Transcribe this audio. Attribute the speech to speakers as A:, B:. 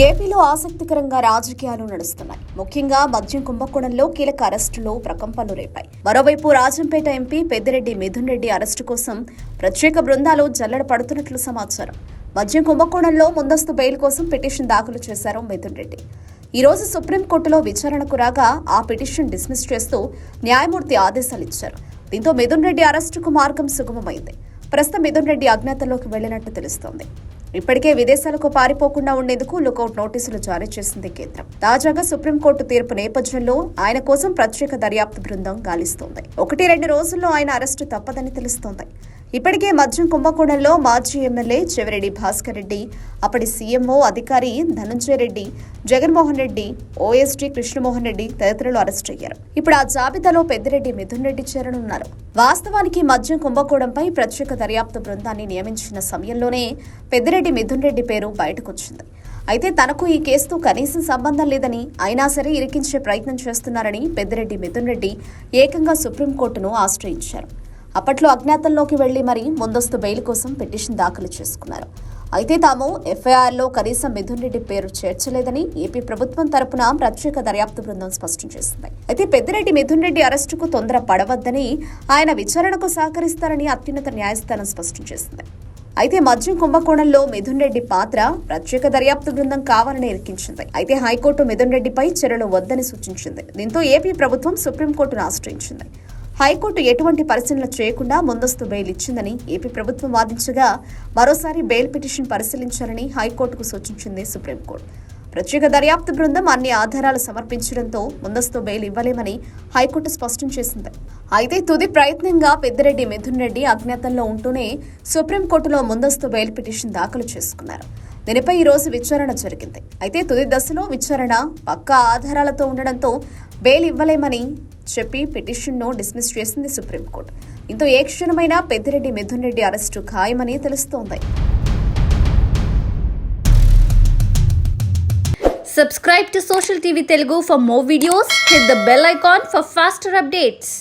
A: ఏపీలో ఆసక్తికరంగా రాజకీయాలు నడుస్తున్నాయి. ముఖ్యంగా మద్యం కుంభకోణంలో కీలక అరెస్టులు ప్రకంపనలు రేపాయి. మరోవైపు రాజంపేట ఎంపీ పెద్దిరెడ్డి మిథున్ రెడ్డి అరెస్టు కోసం ప్రత్యేక బృందాలు జల్లెడ పడుతున్నట్లు సమాచారం. మద్యం కుంభకోణంలో ముందస్తు బెయిల్ కోసం పిటిషన్ దాఖలు చేశారు మిథున్ రెడ్డి. ఈ రోజు సుప్రీంకోర్టులో విచారణకు రాగా ఆ పిటిషన్ డిస్మిస్ చేస్తూ న్యాయమూర్తి ఆదేశాలు ఇచ్చారు. దీంతో మిథున్ రెడ్డి అరెస్టుకు మార్గం సుగమమైంది. ప్రస్తుతం మిథున్ రెడ్డి అజ్ఞాతంలోకి వెళ్ళినట్టు తెలుస్తోంది. ఇప్పటికే విదేశాలకు పారిపోకుండా ఉండేందుకు లుకౌట్ నోటీసులు జారీ చేసింది కేంద్రం. తాజాగా సుప్రీంకోర్టు తీర్పు నేపథ్యంలో ఆయన కోసం ప్రత్యేక దర్యాప్తు బృందం గాలిస్తోంది. ఒకటి రెండు రోజుల్లో ఆయన అరెస్టు తప్పదని తెలుస్తోంది. ఇప్పటికే మద్యం కుంభకోణంలో మాజీ ఎమ్మెల్యే చెవిరెడ్డి భాస్కర్ రెడ్డి అప్పటి సీఎంఓ అధికారి ధనంజయ రెడ్డి జగన్మోహన్ రెడ్డి ఓఎస్టీ కృష్ణమోహన్ రెడ్డి తదితరులు అరెస్ట్ అయ్యారు. ఇప్పుడు ఆ జాబితాలో పెద్దిరెడ్డి మిథున్ రెడ్డి చేరనున్నారు. వాస్తవానికి మద్యం కుంభకోణంపై ప్రత్యేక దర్యాప్తు బృందాన్ని నియమించిన సమయంలోనే పెద్దిరెడ్డి మిథున్ రెడ్డి పేరు బయటకొచ్చింది. అయితే తనకు ఈ కేసుతో కనీసం సంబంధం లేదని అయినా సరే ఇరికించే ప్రయత్నం చేస్తున్నారని పెద్దిరెడ్డి మిథున్ రెడ్డి ఏకంగా సుప్రీంకోర్టును ఆశ్రయించారు. అప్పట్లో అజ్ఞాతంలోకి వెళ్ళి మరీ ముందస్తు బెయిల్ కోసం పిటిషన్ దాఖలు చేసుకున్నారు. అయితే తాము ఎఫ్ఐఆర్లో కనీసం మిథున్ రెడ్డి పేరు చేర్చలేదని ఏపీ ప్రభుత్వం తరపున ప్రత్యేక దర్యాప్తు బృందం స్పష్టం చేసింది. అయితే పెద్దిరెడ్డి మిథున్ రెడ్డి అరెస్టుకు తొందర పడవద్దని ఆయన విచారణకు సహకరిస్తారని అత్యున్నత న్యాయస్థానం స్పష్టం చేసింది. అయితే మద్యం కుంభకోణంలో మిథున్ రెడ్డి పాత్ర ప్రత్యేక దర్యాప్తు బృందం కావాలని ఇరికించింది. అయితే హైకోర్టు మిథున్ రెడ్డిపై చర్యలు వద్దని సూచించింది. దీంతో ఏపీ ప్రభుత్వం సుప్రీంకోర్టును ఆశ్రయించింది. హైకోర్టు ఎటువంటి పరిశీలన చేయకుండా ముందస్తు బెయిల్ ఇచ్చిందని ఏపీ ప్రభుత్వం వాదించగా మరోసారి బెయిల్ పిటిషన్ పరిశీలించాలని హైకోర్టుకు సూచించింది సుప్రీంకోర్టు. ప్రత్యేక దర్యాప్తు బృందం అన్ని ఆధారాలు సమర్పించడంతో ముందస్తు బెయిల్ ఇవ్వలేమని హైకోర్టు స్పష్టం చేసింది. అయితే తుది ప్రయత్నంగా పెద్దిరెడ్డి మిథున్ రెడ్డి అజ్ఞాతంలో ఉంటూనే సుప్రీంకోర్టులో ముందస్తు బెయిల్ పిటిషన్ దాఖలు చేసుకున్నారు. దీనిపై ఈ రోజు విచారణ జరిగింది. అయితే తుది దశలో విచారణ పక్కా ఆధారాలతో ఉండడంతో బెయిల్ ఇవ్వలేమని చెప్పి పిటిషన్ను డిస్మిస్ చేసింది సుప్రీంకోర్టు దీంతో ఏ క్షణమైనా పెద్దిరెడ్డి మిథున్ రెడ్డి అరెస్టు ఖాయమని తెలుస్తోంది
B: subscribe to social TV Telugu for more videos hit the bell icon for faster updates